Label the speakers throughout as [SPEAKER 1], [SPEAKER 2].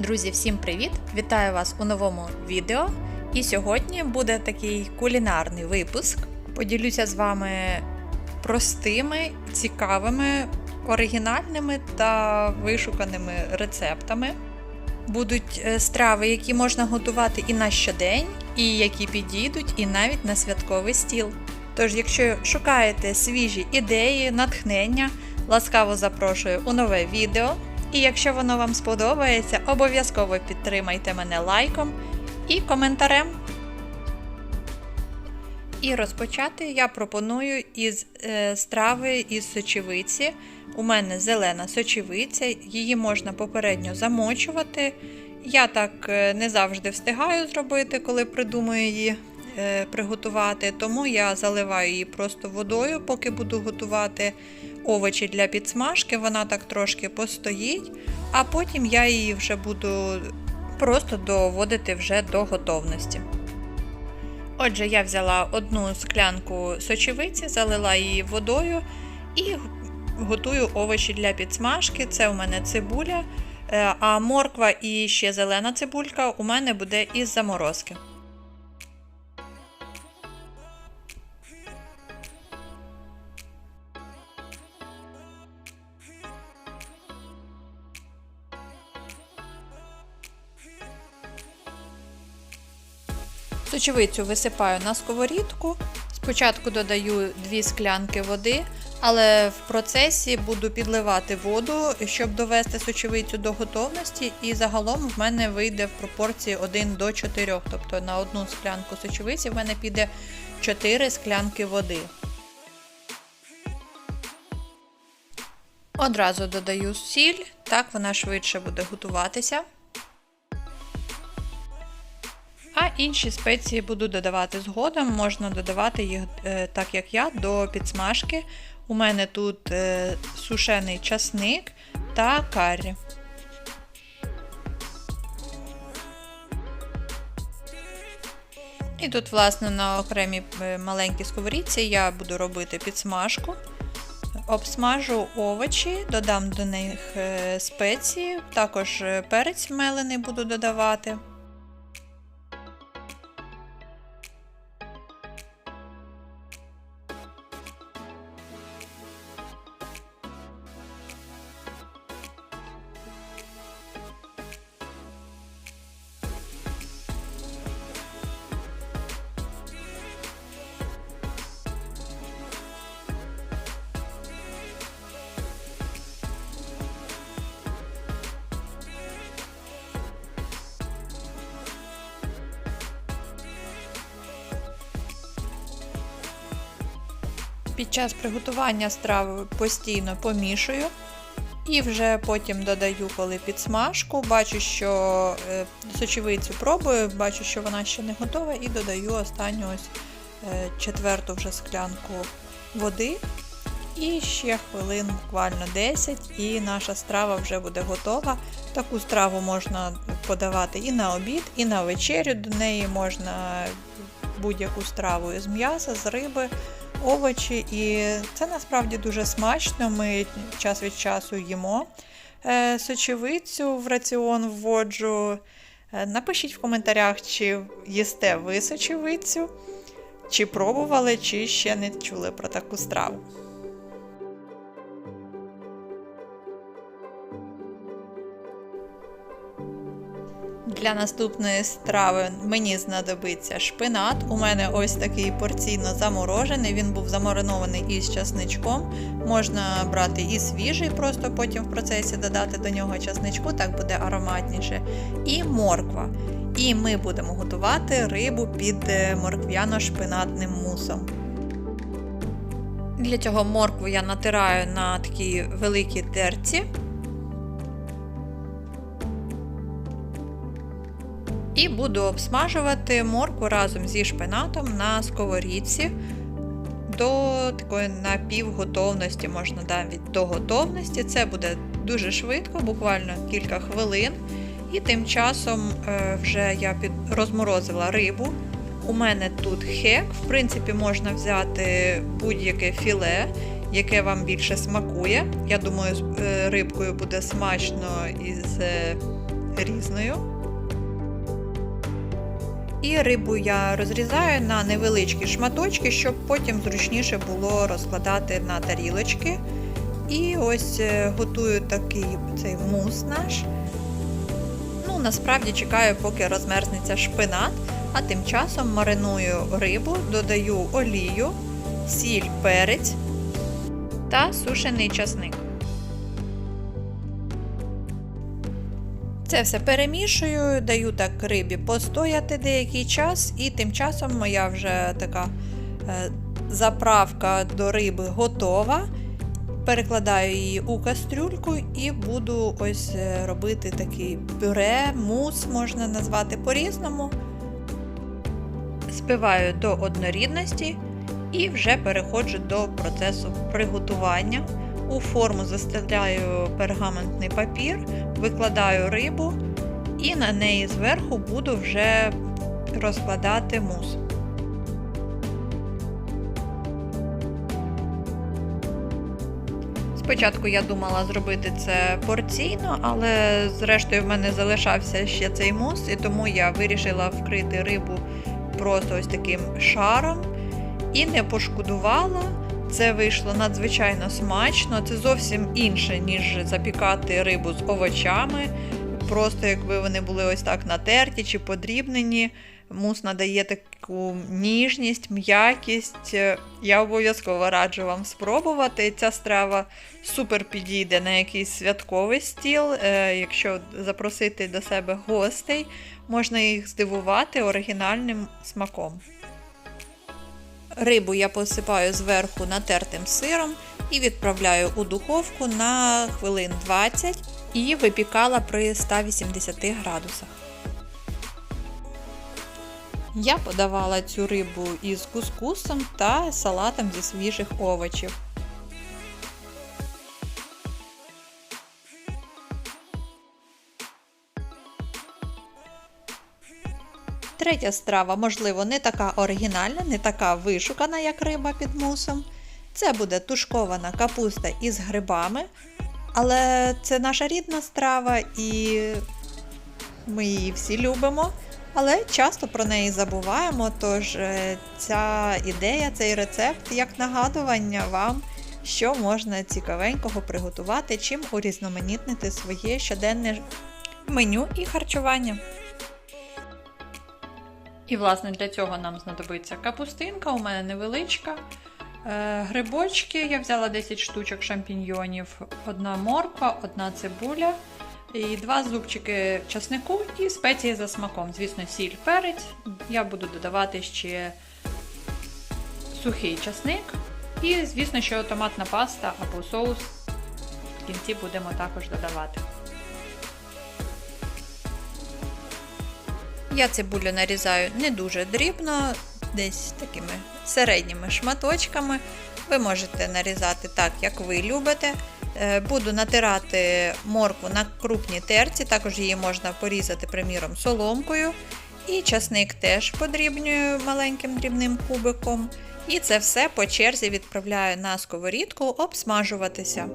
[SPEAKER 1] Друзі, всім привіт! Вітаю вас у новому відео. І сьогодні буде такий кулінарний випуск. Поділюся з вами простими, цікавими, оригінальними та вишуканими рецептами. Будуть е, страви, які можна готувати і на щодень, і які підійдуть і навіть на святковий стіл. Тож, якщо шукаєте свіжі ідеї, натхнення, ласкаво запрошую у нове відео. І якщо воно вам сподобається, обов'язково підтримайте мене лайком і коментарем. І розпочати я пропоную із е, страви із сочевиці. У мене зелена сочевиця, її можна попередньо замочувати. Я так е, не завжди встигаю зробити, коли придумаю її е, приготувати, тому я заливаю її просто водою, поки буду готувати овочі для підсмажки. Вона так трошки постоїть, а потім я її вже буду просто доводити вже до готовності. Отже, я взяла одну склянку сочевиці, залила її водою і готую овочі для підсмажки. Це у мене цибуля, е, а морква і ще зелена цибулька у мене буде із заморозки. Сочевицю висипаю на сковорідку. Спочатку додаю 2 склянки води, але в процесі буду підливати воду, щоб довести сочевицю до готовності. І загалом в мене вийде в пропорції 1 до 4. Тобто на одну склянку сочевиці в мене піде 4 склянки води. Одразу додаю сіль, так вона швидше буде готуватися. А інші спеції буду додавати згодом. Можна додавати їх, е, так як я, до підсмажки. У мене тут е, сушений часник та каррі. І тут, власне, на окремій е, маленькій сковорідці я буду робити підсмажку. Обсмажу овочі, додам до них спеції, також перець мелений буду додавати. Під час приготування страви постійно помішую. І вже потім додаю, коли підсмажку, бачу, що е, сочевицю пробую, бачу, що вона ще не готова, і додаю останню ось е, четверту вже склянку води. І ще хвилин буквально 10, і наша страва вже буде готова. Таку страву можна подавати і на обід, і на вечерю. До неї можна будь-яку страву з м'яса, з риби овочі, і це насправді дуже смачно. Ми час від часу їмо е, сочевицю в раціон вводжу. Е, напишіть в коментарях, чи їсте ви сочевицю, чи пробували, чи ще не чули про таку страву. Для наступної страви мені знадобиться шпинат. У мене ось такий порційно заморожений, він був замаринований із часничком. Можна брати і свіжий, просто потім в процесі додати до нього часничку, так буде ароматніше. І морква. І ми будемо готувати рибу під е, морквяно-шпинатним мусом. Для цього моркву я натираю на такій великій терці. І буду обсмажувати морку разом зі шпинатом на сковорідці до такої напівготовності, можна навіть до готовності. Це буде дуже швидко, буквально кілька хвилин. І тим часом е, вже я розморозила рибу. У мене тут хек, в принципі, можна взяти будь-яке філе, яке вам більше смакує. Я думаю, з е, рибкою буде смачно із е, різною. І рибу я розрізаю на невеличкі шматочки, щоб потім зручніше було розкладати на тарілочки. І ось е, готую такий цей мус наш. Ну, насправді чекаю, поки розмерзнеться шпинат, а тим часом мариную рибу, додаю олію, сіль, перець та сушений часник. Це все перемішую, даю так рибі постояти деякий час, і тим часом моя вже така е, заправка до риби готова. Перекладаю її у кастрюльку і буду ось е, робити такий пюре, мус можна назвати по-різному. Збиваю до однорідності і вже переходжу до процесу приготування. У форму застеляю пергаментний папір, викладаю рибу і на неї зверху буду вже розкладати мус. Спочатку я думала зробити це порційно, але зрештою в мене залишався ще цей мус, і тому я вирішила вкрити рибу просто ось таким шаром і не пошкодувала. Це вийшло надзвичайно смачно. Це зовсім інше, ніж запікати рибу з овочами. Просто якби вони були ось так натерті чи подрібнені. Мус надає таку ніжність, м'якість. Я обов'язково раджу вам спробувати. Ця страва супер підійде на якийсь святковий стіл. Е, якщо запросити до себе гостей, можна їх здивувати оригінальним смаком. Рибу я посипаю зверху натертим сиром і відправляю у духовку на хвилин 20 і випікала при 180 градусах. Я подавала цю рибу із кускусом та салатом зі свіжих овочів. Третя страва, можливо, не така оригінальна, не така вишукана, як риба під мусом. Це буде тушкована капуста із грибами. Але це наша рідна страва і ми її всі любимо. Але часто про неї забуваємо, тож е, ця ідея, цей рецепт як нагадування вам, що можна цікавенького приготувати, чим урізноманітнити своє щоденне меню і харчування. І, власне, для цього нам знадобиться капустинка, у мене невеличка. Е, грибочки, я взяла 10 штучок шампіньйонів, одна морква, одна цибуля, і два зубчики часнику і спеції за смаком. Звісно, сіль, перець. Я буду додавати ще сухий часник. І, звісно, що томатна паста або соус в кінці будемо також додавати. Я цибулю нарізаю не дуже дрібно, десь такими середніми шматочками. Ви можете нарізати так, як ви любите. Е, буду натирати моркву на крупній терці, також її можна порізати, приміром, соломкою. І часник теж подрібнюю маленьким дрібним кубиком. І це все по черзі відправляю на сковорідку обсмажуватися.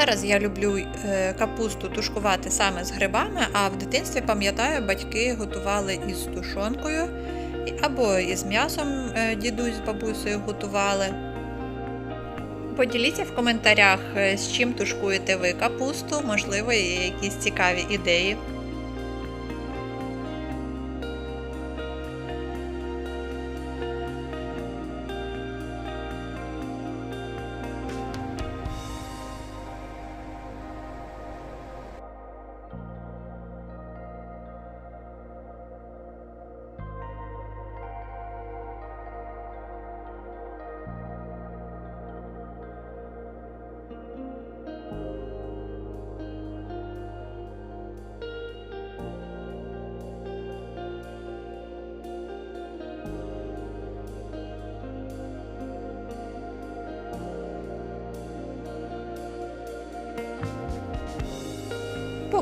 [SPEAKER 1] Зараз я люблю е, капусту тушкувати саме з грибами, а в дитинстві, пам'ятаю, батьки готували із тушонкою або із м'ясом е, дідусь з бабусею готували. Поділіться в коментарях, е, з чим тушкуєте ви капусту, можливо, є якісь цікаві ідеї.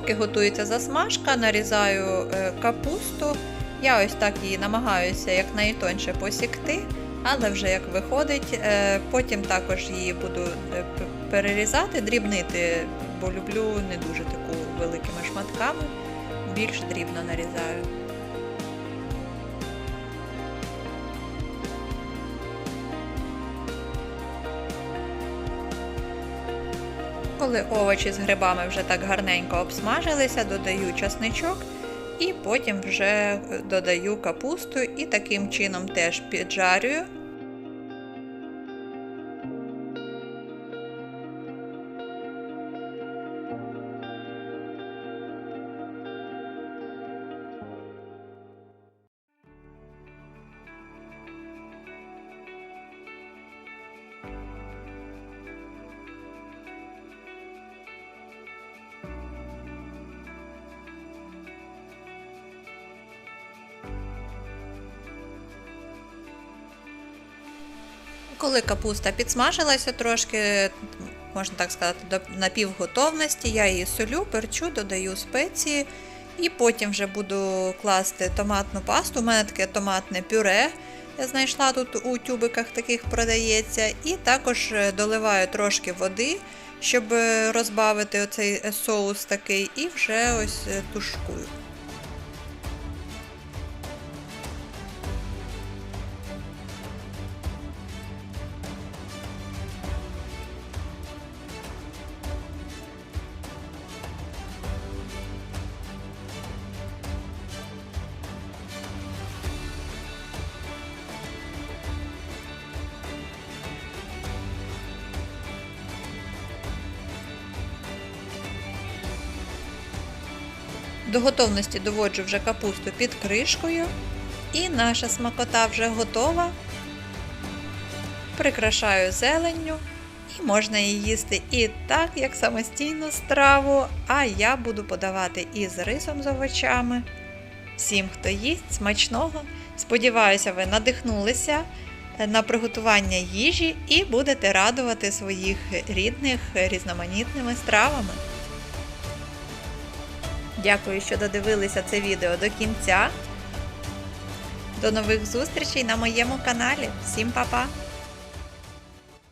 [SPEAKER 1] Поки готується засмажка, нарізаю е, капусту. Я ось так її намагаюся якнайтонше посікти, але вже як виходить, е, потім також її буду е, перерізати, дрібнити, бо люблю не дуже таку великими шматками, більш дрібно нарізаю. Коли овочі з грибами вже так гарненько обсмажилися, додаю часничок і потім вже е, додаю капусту і таким чином теж піджарюю. Коли капуста підсмажилася трошки, можна так сказати, до напівготовності, я її солю, перчу, додаю спеції і потім вже буду класти томатну пасту. У мене таке томатне пюре. Я знайшла тут у тюбиках таких продається. І також е, доливаю трошки води, щоб е, розбавити оцей е, соус такий, і вже ось тушкую. До готовності доводжу вже капусту під кришкою. І наша смакота вже готова. Прикрашаю зеленню. І можна її їсти і так, як самостійну страву, а я буду подавати і з рисом з овочами. Всім, хто їсть, смачного! Сподіваюся, ви надихнулися на приготування їжі і будете радувати своїх рідних різноманітними стравами. Дякую, що додивилися це відео до кінця. До нових зустрічей на моєму каналі. Всім па-па!